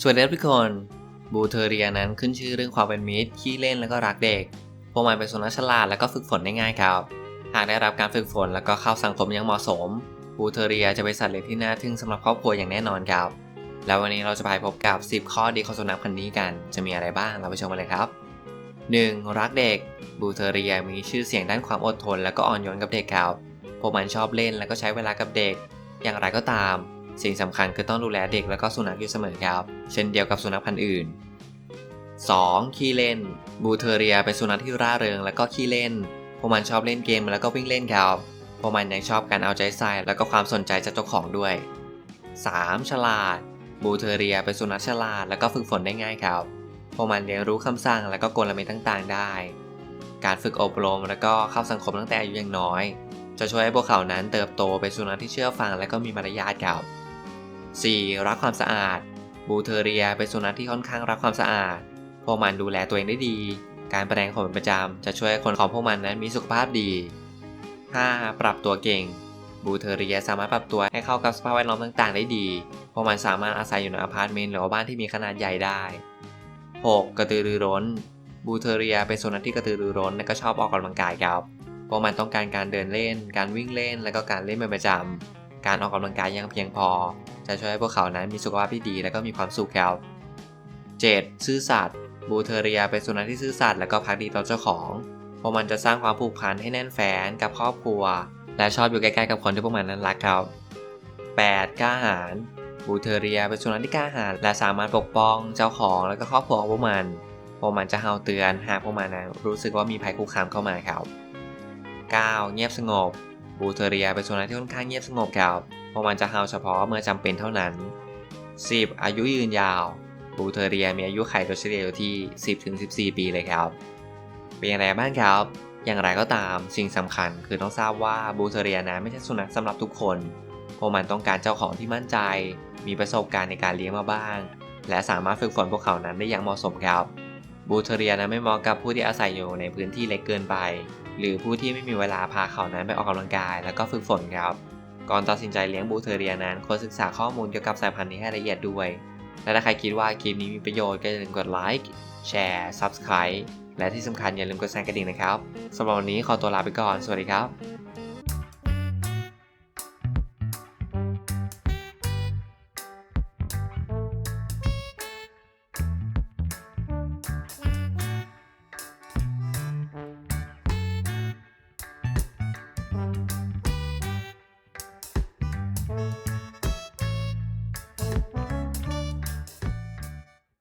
สวัสดีครับทุกคนบูเทอเรียนั้นขึ้นชื่อเรื่องความเป็นมิตรขี้เล่นแล้วก็รักเด็ก พวกมันเป็นสุนัขฉลาดแล้วก็ฝึกฝนได้ง่ายครับ หากได้รับการฝึกฝนแล้วก็เข้าสังคมอย่างเหมาะสม บูเทอเรียจะเป็นสัตว์เลี้ยงที่น่าทึ่งสำหรับครอบครัวอย่างแน่นอนครับ แล้ววันนี้เราจะไปพบกับ 10 ข้อดีของสุนัขพันธุ์นี้กัน จะมีอะไรบ้างเราไปชมกันเลยครับ 1. รักเด็ก บูเทอเรียมีชื่อเสียงด้านความอดทน และก็อ่อนโยนกับเด็กครับ พวกมันชอบเล่นแล้วก็ใช้เวลากับเด็ก อย่างไรก็ตาม สิ่งสำคัญคือต้องดูแลเด็กแล้วก็สุนัขอยู่เสมอครับ เช่นเดียวกับสุนัขพันธุ์อื่น 2. ขี้เล่น บูเทอเรียเป็นสุนัขที่ร่าเริงและก็ขี้เล่น พวกมันชอบเล่นเกมแล้วก็วิ่งเล่นครับ พวกมันยังชอบการเอาใจใส่แล้วก็ความสนใจจากเจ้าของด้วย 3. ฉลาด บูเทอเรียเป็นสุนัขฉลาดแล้วก็ฝึกฝนได้ง่ายครับ พวกมันเรียนรู้คำสั่งและก็กลเม็ดต่างๆ ได้ การฝึกอบรมและก็เข้าสังคมตั้งแต่อายุยังน้อย จะช่วยให้พวกเขานั้นเติบโตเป็นสุนัขที่เชื่อฟังและก็มีมารยาทครับ 4. รักความสะอาด บูเทอเรียเป็นสุนัขที่ค่อนข้างรักความสะอาด พวกมันดูแลตัวเองได้ดี การแปรงขนเป็นประจำจะช่วยคนของพวกมันนั้นมีสุขภาพดี 5. ปรับตัวเก่ง บูเทอเรียสามารถปรับตัวให้เข้ากับสภาพแวดล้อมต่าง ๆ ได้ดี พวกมันสามารถอาศัยอยู่ในอพาร์ตเมนต์หรือว่าบ้านที่มีขนาดใหญ่ได้ 6. กระตือรือร้น บูเทอเรียเป็นสุนัขที่กระตือรือร้นและก็ชอบออกกำลังกายครับ พวกมันต้องการการเดินเล่น การวิ่งเล่น และก็การเล่นเป็นประจำ การออกกำลังกายย่างเพียงพอ จะช่วยให้พวกเขานั้นมีสุขภาพที่ดี และก็มีความสุขครับ 7. ซื่อสัตย์บูเทเรียเป็นสุนัขที่ซื่อสัตย์และก็พักดีต่อเจ้าของพวกมันจะสร้างความผูกพันให้แน่นแฟ้นกับครอบครัว และชอบอยู่ใกล้ๆกับคนที่พวกมันนั้นรักครับ 8. กล้าหาญบูเทเรียเป็นสุนัขที่กล้าหาญและสามารถปกป้องเจ้าของและก็ครอบครัวของพวกมันพวกมันจะเห่าเตือนหากพวกมันนั้นรู้สึกว่ามีภัยคุกคามเข้ามาครับ 9. เงียบสงบ บูเทเรียเป็นสุนัขที่ค่อนข้างเงียบสงบครับเพราะมันจะเห่าเฉพาะเมื่อจำเป็นเท่านั้น 10. อายุยืนยาว บูเทเรียมีอายุไขโดยเฉลี่ยอยู่ที่ 10-14 ปีเลยครับ เป็นอย่างไรบ้างครับ อย่างไรก็ตามสิ่งสำคัญคือต้องทราบว่าบูเทเรียนั้นไม่ใช่สุนัขสำหรับทุกคนพราะมันต้องการเจ้าของที่มั่นใจ มีประสบการณ์ในการเลี้ยงมาบ้าง และสามารถฝึกฝนพวกเขานั้นได้อย่างเหมาะสมครับ บูเทเรียนั้นไม่เหมาะกับผู้ที่อาศัยอยู่ในพื้นที่เล็กเกินไป หรือผู้ที่ไม่มีเวลาพาเขานั้นไปออกกำลังกาย แล้วก็ฝึกฝนครับ ก่อนตัดสินใจเลี้ยงบูเทอเรียนั้นควรศึกษาข้อมูลเกี่ยวกับสายพันธุ์นี้ให้ละเอียดด้วย และถ้าใครคิดว่าคลิปนี้มีประโยชน์ก็อย่าลืมกดไลค์แชร์ Subscribe และที่สำคัญอย่าลืมกดแซงกระดิ่งนะครับสำหรับวันนี้ขอตัวลาไปก่อน สวัสดีครับ